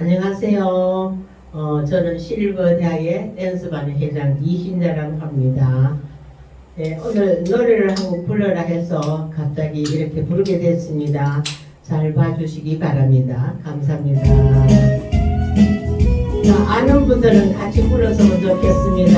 안녕하세요. 어, 저는 실버대학의 댄스반 회장 이신자라고 합니다. 네, 오늘 노래를 한곡 불러라 해서 갑자기 이렇게 부르게 됐습니다. 잘 봐주시기 바랍니다. 감사합니다. 자, 아는 분들은 같이 불러서 좋겠습니다.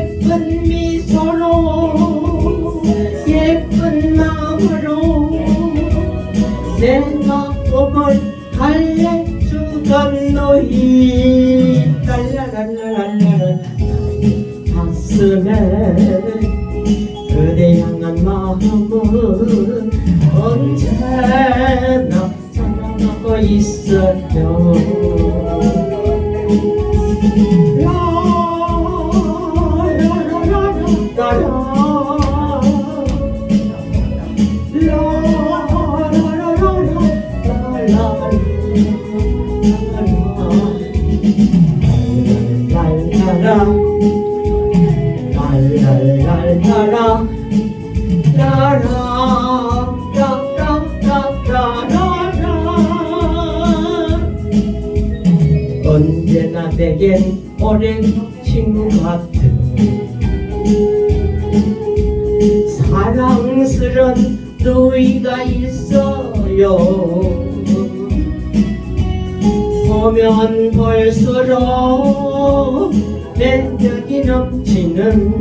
예쁜 미소로 예쁜 마음으로 내 마음을 달래주던 너희. 랄라랄라랄라 가슴에 그대 향한 마음은 언제나 사랑하고 있어요 랄랄랄라라. 라라 라라라라라 언제나 내겐 오랜 친구 같은 사랑스런 누이가 있어요. 보면 볼수록 매력이 넘치는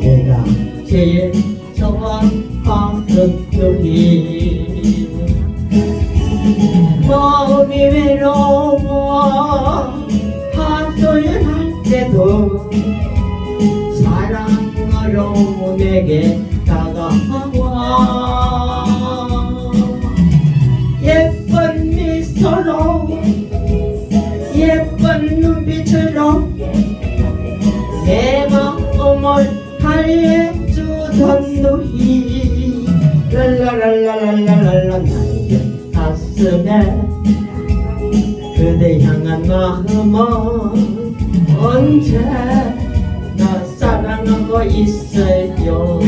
내가 제일 좋아하는 누이. 마음이 외로워 하소연할 때도 사랑으로 내게 달래주던 누이 랄라랄라랄라랄라 나의 가슴에 그대 향한 마음은 언제나 사랑하고 있어요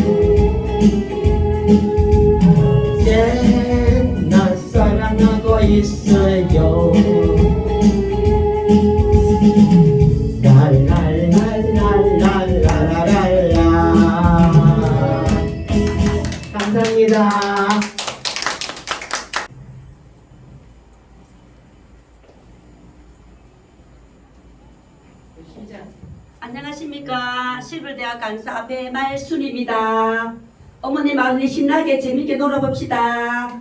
언제나 사랑하고 있어요 실버대학 강사 배말순입니다. 어머니 마음이 신나게 재밌게 놀아봅시다.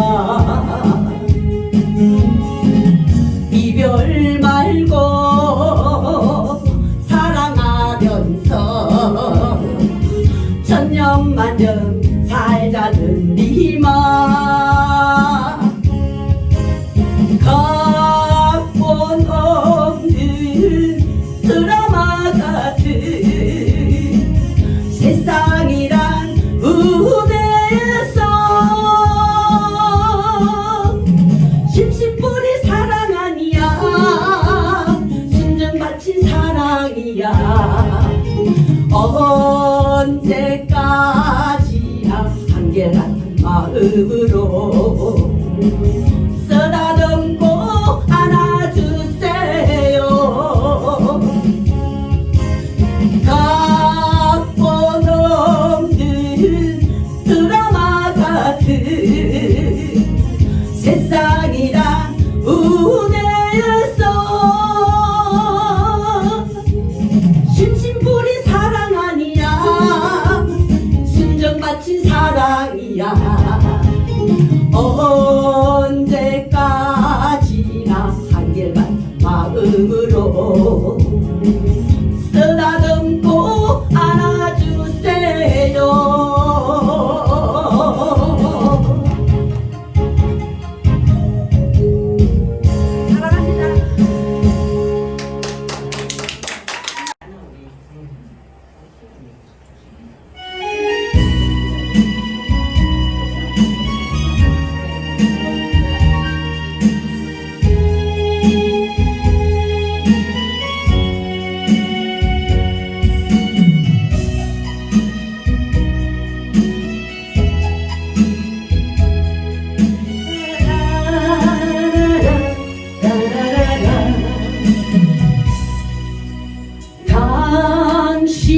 나 마음으로. 쓰다듬고 안아주세요. 갖고 넘는 드라마 같은 세상이란 우내에서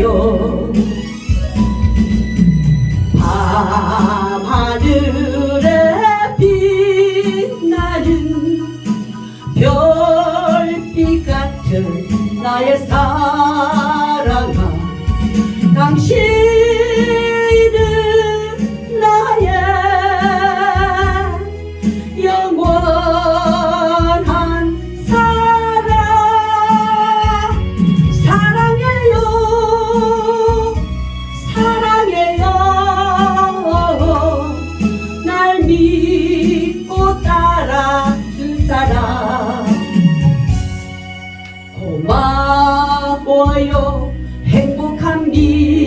有。 즐거워요 행복한 길.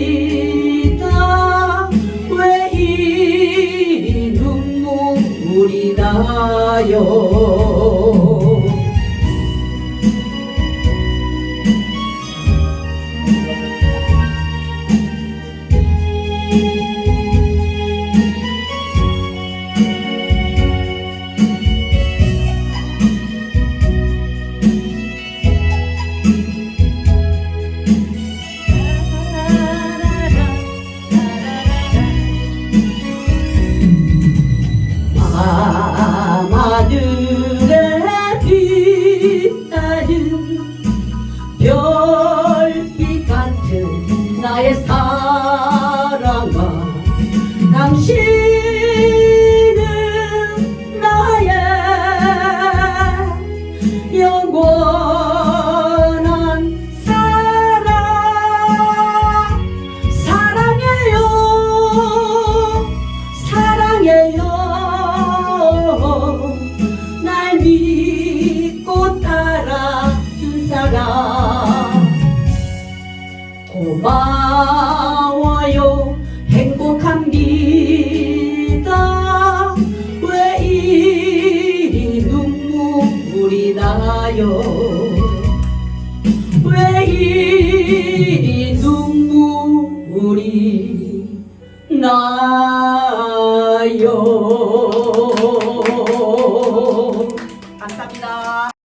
나